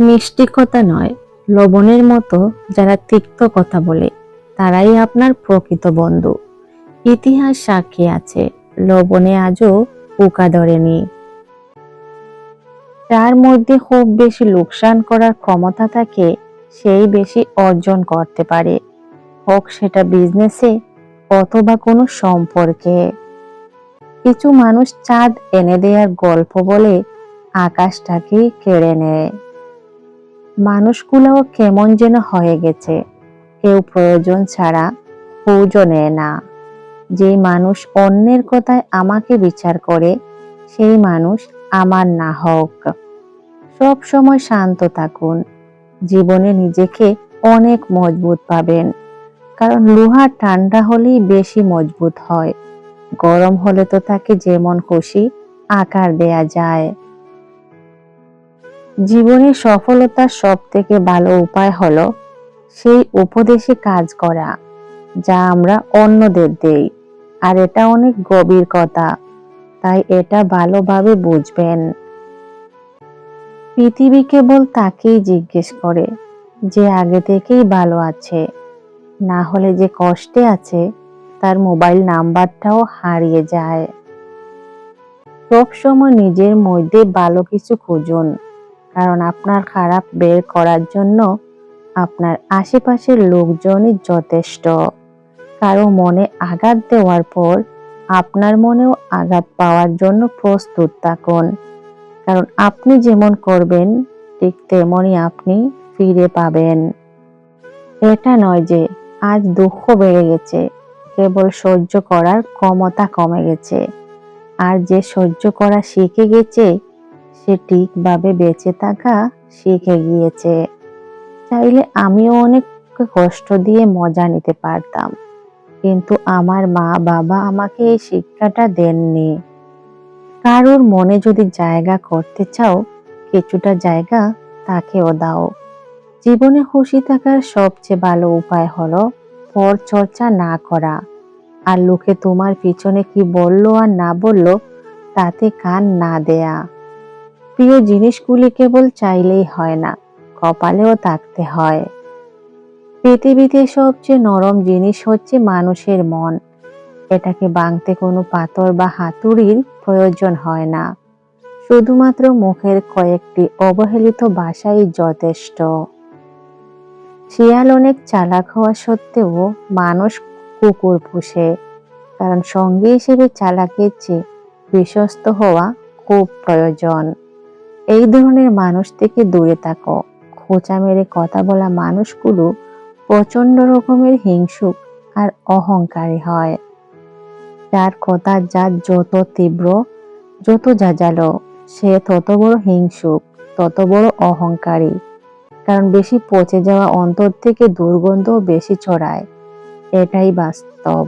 মিষ্টি কথা নয়, লবণের মতো যারা তিক্ত কথা বলে, তারাই আপনার প্রকৃত বন্ধু। ইতিহাস সাক্ষী আছে, লবণে আজও পোকা ধরেনি। যার মধ্যে খুব বেশি লোকসান করার ক্ষমতা থাকে, সেই বেশি অর্জন করতে পারে। হোক সেটা বিজনেসে অথবা কোনো সম্পর্কে। কিছু মানুষ চাঁদ এনে দেওয়ার গল্প বলে আকাশটাকে কেড়ে নেয়। মানুষগুলোও কেমন যেন হয়ে গেছে। কেউ প্রয়োজন ছাড়া খোঁজও নেয় না। যে মানুষ অন্যের কথায় আমাকে বিচার করে, সেই মানুষ আমার না হোক সব সময় শান্ত থাকুন। জীবনে নিজেকে অনেক মজবুত পাবেন। কারণ লোহা ঠান্ডা হলেই বেশি মজবুত হয়। গরম হলে তো তাকে যেমন খুশি আকার দেয়া যায়। জীবনে সফলতার সব থেকে ভালো উপায় হলো সেই উপদেশে কাজ করা, যা আমরা অন্যদের দেই। আর এটা অনেক গভীর কথা, তাই এটা ভালোভাবে বুঝবেন। পৃথিবী কেবল তাকেই জিজ্ঞেস করে, যে আগে থেকেই ভালো আছে। না হলে যে কষ্টে আছে, তার মোবাইল নাম্বারটাও হারিয়ে যায়। সবসময় নিজের মধ্যে ভালো কিছু খুঁজুন। কারণ আপনার খারাপ বের করার জন্য আপনার আশেপাশের লোকজনই যথেষ্ট। কারও মনে আঘাত দেওয়ার পর আপনার মনেও আঘাত পাওয়ার জন্য প্রস্তুত থাকুন। কারণ আপনি যেমন করবেন, ঠিক তেমনই আপনি ফিরে পাবেন। এটা নয় যে আজ দুঃখ বেড়ে গেছে, কেবল সহ্য করার ক্ষমতা কমে গেছে। আর যে সহ্য করা শিখে গেছে সে ঠিকভাবে বেঁচে থাকা শিখে গিয়েছে। চাইলে আমিও অনেক কষ্ট দিয়ে মজা নিতে পারতাম। কিন্তু আমার মা বাবা আমাকে এই শিক্ষাটা দেননি। কারোর মনে যদি জায়গা করতে চাও, কিছুটা জায়গা তাকেও দাও। জীবনে খুশি থাকার সবচেয়ে ভালো উপায় হলো পর চর্চা না করা। আর লোকে তোমার পিছনে কি বলল আর না বলল, তাতে কান না দেয়া। প্রিয় জিনিসগুলি কেবল চাইলেই হয় না, কপালেও থাকতে হয়। পৃথিবীতে সবচেয়ে নরম জিনিস হচ্ছে মানুষের মন। এটাকে ভাঙতে কোনো পাথর বা হাতুড়ির প্রয়োজন হয় না। শুধুমাত্র মুখের কয়েকটি অবহেলিত ভাষাই যথেষ্ট। শিয়াল অনেক চালাক হওয়া সত্ত্বেও মানুষ কুকুর পুষে, কারণ সঙ্গী হিসেবে চালাকের চেয়ে বিশ্বস্ত হওয়া খুব প্রয়োজন। এই ধরনের মানুষ থেকে দূরে থাকো। খোঁচা মেরে কথা বলা মানুষগুলো প্রচণ্ড রকমের হিংসুক আর অহংকারী হয়। যার কথা যা যত তীব্র, যত যাজালো সে তত বড় হিংসুক, তত বড় অহংকারী। কারণ বেশি পচে যাওয়া অন্তর থেকে দুর্গন্ধ বেশি ছড়ায়। এটাই বাস্তব।